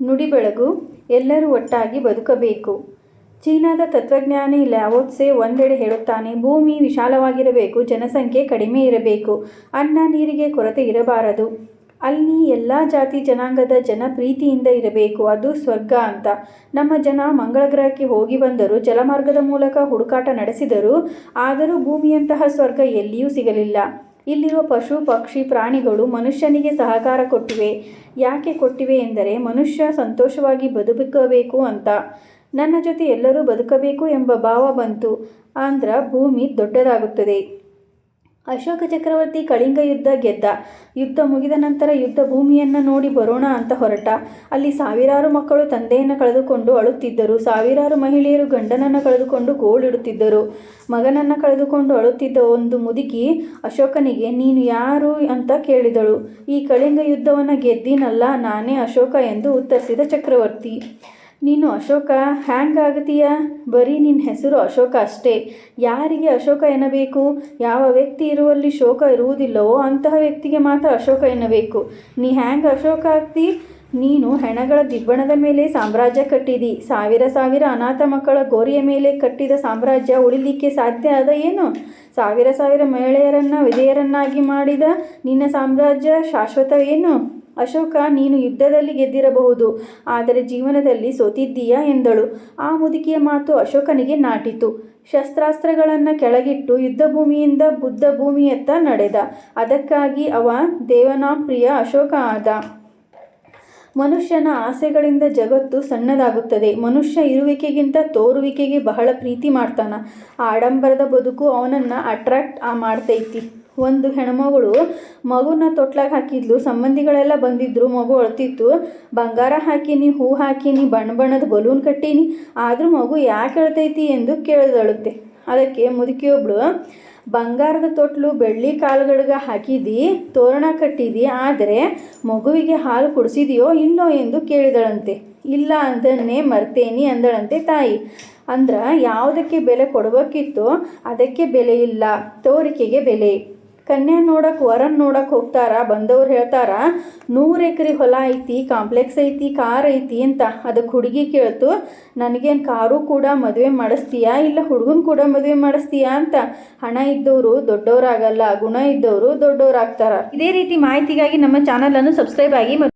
ನುಡಿ ಬೆಳಗು, ಎಲ್ಲರೂ ಒಟ್ಟಾಗಿ ಬದುಕಬೇಕು. ಚೀನಾದ ತತ್ವಜ್ಞಾನಿ ಲ್ಯಾವೋತ್ಸೆ ಒಂದೆಡೆ ಹೇಳುತ್ತಾನೆ, ಭೂಮಿ ವಿಶಾಲವಾಗಿರಬೇಕು, ಜನಸಂಖ್ಯೆ ಕಡಿಮೆ ಇರಬೇಕು, ಅನ್ನ ನೀರಿಗೆ ಕೊರತೆ ಇರಬಾರದು. ಅಲ್ಲಿ ಎಲ್ಲ ಜಾತಿ ಜನಾಂಗದ ಜನ ಪ್ರೀತಿಯಿಂದ ಇರಬೇಕು, ಅದು ಸ್ವರ್ಗ ಅಂತ. ನಮ್ಮ ಜನ ಮಂಗಳ ಗ್ರಹಕ್ಕೆ ಹೋಗಿ ಬಂದರು, ಜಲಮಾರ್ಗದ ಮೂಲಕ ಹುಡುಕಾಟ ನಡೆಸಿದರು, ಆದರೂ ಭೂಮಿಯಂತಹ ಸ್ವರ್ಗ ಎಲ್ಲಿಯೂ ಸಿಗಲಿಲ್ಲ. ಇಲ್ಲಿರುವ ಪಶು, ಪಕ್ಷಿ, ಪ್ರಾಣಿಗಳು ಮನುಷ್ಯನಿಗೆ ಸಹಕಾರ ಕೊಟ್ಟಿವೆ. ಯಾಕೆ ಕೊಟ್ಟಿವೆ ಎಂದರೆ ಮನುಷ್ಯ ಸಂತೋಷವಾಗಿ ಬದುಕಬೇಕು ಅಂತ. ನನ್ನ ಜೊತೆ ಎಲ್ಲರೂ ಬದುಕಬೇಕು ಎಂಬ ಭಾವ ಬಂತು. ಆಂಧ್ರ ಭೂಮಿ ದೊಡ್ಡದಾಗುತ್ತದೆ. ಅಶೋಕ ಚಕ್ರವರ್ತಿ ಕಳಿಂಗ ಯುದ್ಧ ಗೆದ್ದ. ಯುದ್ಧ ಮುಗಿದ ನಂತರ ಯುದ್ಧ ಭೂಮಿಯನ್ನು ನೋಡಿ ಬರೋಣ ಅಂತ ಹೊರಟ. ಅಲ್ಲಿ ಸಾವಿರಾರು ಮಕ್ಕಳು ತಂದೆಯನ್ನು ಕಳೆದುಕೊಂಡು ಅಳುತ್ತಿದ್ದರು. ಸಾವಿರಾರು ಮಹಿಳೆಯರು ಗಂಡನನ್ನು ಕಳೆದುಕೊಂಡು ಗೋಳಿಡುತ್ತಿದ್ದರು ಮಗನನ್ನು ಕಳೆದುಕೊಂಡು ಅಳುತ್ತಿದ್ದ ಒಂದು ಮುದುಕಿ ಅಶೋಕನಿಗೆ, ನೀನು ಯಾರು ಅಂತ ಕೇಳಿದಳು. ಈ ಕಳಿಂಗ ಯುದ್ಧವನ್ನು ಗೆದ್ದಿನಲ್ಲ, ನಾನೇ ಅಶೋಕ ಎಂದು ಉತ್ತರಿಸಿದ ಚಕ್ರವರ್ತಿ. ನೀನು ಅಶೋಕ ಹ್ಯಾಂಗಾಗತೀಯ ಬರೀ ನಿನ್ನ ಹೆಸರು ಅಶೋಕ ಅಷ್ಟೇ. ಯಾರಿಗೆ ಅಶೋಕ ಎನ್ನಬೇಕು? ಯಾವ ವ್ಯಕ್ತಿ ಇರುವಲ್ಲಿ ಶೋಕ ಇರುವುದಿಲ್ಲವೋ ಅಂತಹ ವ್ಯಕ್ತಿಗೆ ಮಾತ್ರ ಅಶೋಕ ಎನ್ನಬೇಕು. ನೀ ಹ್ಯಾಂಗ ಅಶೋಕ ಆಗ್ತಿ? ನೀನು ಹೆಣಗಳ ದಿಬ್ಬಣದ ಮೇಲೆ ಸಾಮ್ರಾಜ್ಯ ಕಟ್ಟಿದಿ. ಸಾವಿರ ಸಾವಿರ ಅನಾಥ ಮಕ್ಕಳ ಗೋರಿಯ ಮೇಲೆ ಕಟ್ಟಿದ ಸಾಮ್ರಾಜ್ಯ ಉಳಿಲಿಕ್ಕೆ ಸಾಧ್ಯ ಅದ ಏನು? ಸಾವಿರ ಸಾವಿರ ಮಹಿಳೆಯರನ್ನು, ವಿಧೇಯರನ್ನಾಗಿ ಮಾಡಿದ ನಿನ್ನ ಸಾಮ್ರಾಜ್ಯ ಶಾಶ್ವತವೇನು ಅಶೋಕ, ನೀನು ಯುದ್ಧದಲ್ಲಿ ಗೆದ್ದಿರಬಹುದು, ಆದರೆ ಜೀವನದಲ್ಲಿ ಸೋತಿದ್ದೀಯಾ ಎಂದಳು. ಆ ಮುದುಕಿಯ ಮಾತು ಅಶೋಕನಿಗೆ ನಾಟಿತು. ಶಸ್ತ್ರಾಸ್ತ್ರಗಳನ್ನು ಕೆಳಗಿಟ್ಟು ಯುದ್ಧಭೂಮಿಯಿಂದ ಬುದ್ಧ ಭೂಮಿಯತ್ತ ನಡೆದ. ಅದಕ್ಕಾಗಿ ಅವ ದೇವನಾಪ್ರಿಯ ಅಶೋಕ ಆದ. ಮನುಷ್ಯನ ಆಸೆಗಳಿಂದ ಜಗತ್ತು ಸಣ್ಣದಾಗುತ್ತದೆ. ಮನುಷ್ಯ ಇರುವಿಕೆಗಿಂತ ತೋರುವಿಕೆಗೆ ಬಹಳ ಪ್ರೀತಿ ಮಾಡ್ತಾನ. ಆಡಂಬರದ ಬದುಕು ಅವನನ್ನು ಅಟ್ರಾಕ್ಟ್ ಮಾಡ್ತೈತಿ. ಒಂದು ಹೆಣ್ಮಗಳು ಮಗುನ ತೊಟ್ಲಾಗ ಹಾಕಿದ್ಲು, ಸಂಬಂಧಿಗಳೆಲ್ಲ ಬಂದಿದ್ದರು ಮಗು ಅಳ್ತಿತ್ತು. ಬಂಗಾರ ಹಾಕಿನಿ, ಹೂ ಹಾಕಿನಿ, ಬಣ್ಣ ಬಣ್ಣದ ಬಲೂನ್ ಕಟ್ಟೀನಿ, ಆದರೂ ಮಗು ಯಾಕೆ ಅಳ್ತೈತಿ ಎಂದು ಕೇಳಿದಳುತ್ತೆ. ಅದಕ್ಕೆ ಮುದುಕಿಯೊಬ್ಳು, ಬಂಗಾರದ ತೊಟ್ಲು ಬೆಳ್ಳಿ ಕಾಲುಗಳಿಗ ಹಾಕಿದಿ, ತೋರಣ ಕಟ್ಟಿದಿ, ಆದರೆ ಮಗುವಿಗೆ ಹಾಲು ಕುಡಿಸಿದೆಯೋ ಇಲ್ಲೋ ಎಂದು ಕೇಳಿದಳಂತೆ. ಇಲ್ಲ ಅದನ್ನೇ ಮರ್ತೇನಿ ಅಂದಳಂತೆ ತಾಯಿ. ಅಂದ್ರೆ ಯಾವುದಕ್ಕೆ ಬೆಲೆ ಕೊಡಬೇಕಿತ್ತೋ ಅದಕ್ಕೆ ಬೆಲೆ ಇಲ್ಲ, ತೋರಿಕೆಗೆ ಬೆಲೆ. ಕನ್ಯಾ ನೋಡಕ್ಕೆ ವರನ್ ನೋಡಕ್ಕೆ ಹೋಗ್ತಾರ? ಬಂದವ್ರು ಹೇಳ್ತಾರ, ನೂರು ಎಕರೆ ಹೊಲ ಐತಿ, ಕಾಂಪ್ಲೆಕ್ಸ್ ಐತಿ, ಕಾರ್ ಐತಿ ಅಂತ ಅದಕ್ಕೆ ಹುಡುಗಿ ಕೇಳ್ತು, ನನಗೇನು ಕಾರು ಕೂಡ ಮದುವೆ ಮಾಡಿಸ್ತೀಯಾ? ಇಲ್ಲ ಹುಡುಗನ ಕೂಡ ಮದುವೆ ಮಾಡಿಸ್ತೀಯಾ? ಅಂತ. ಹಣ ಇದ್ದವರು ದೊಡ್ಡವರಾಗಲ್ಲ, ಗುಣ ಇದ್ದವರು ದೊಡ್ಡವರಾಗ್ತಾರ. ಇದೇ ರೀತಿ ಮಾಹಿತಿಗಾಗಿ ನಮ್ಮ ಚಾನಲನ್ನು ಸಬ್ಸ್ಕ್ರೈಬ್ ಆಗಿ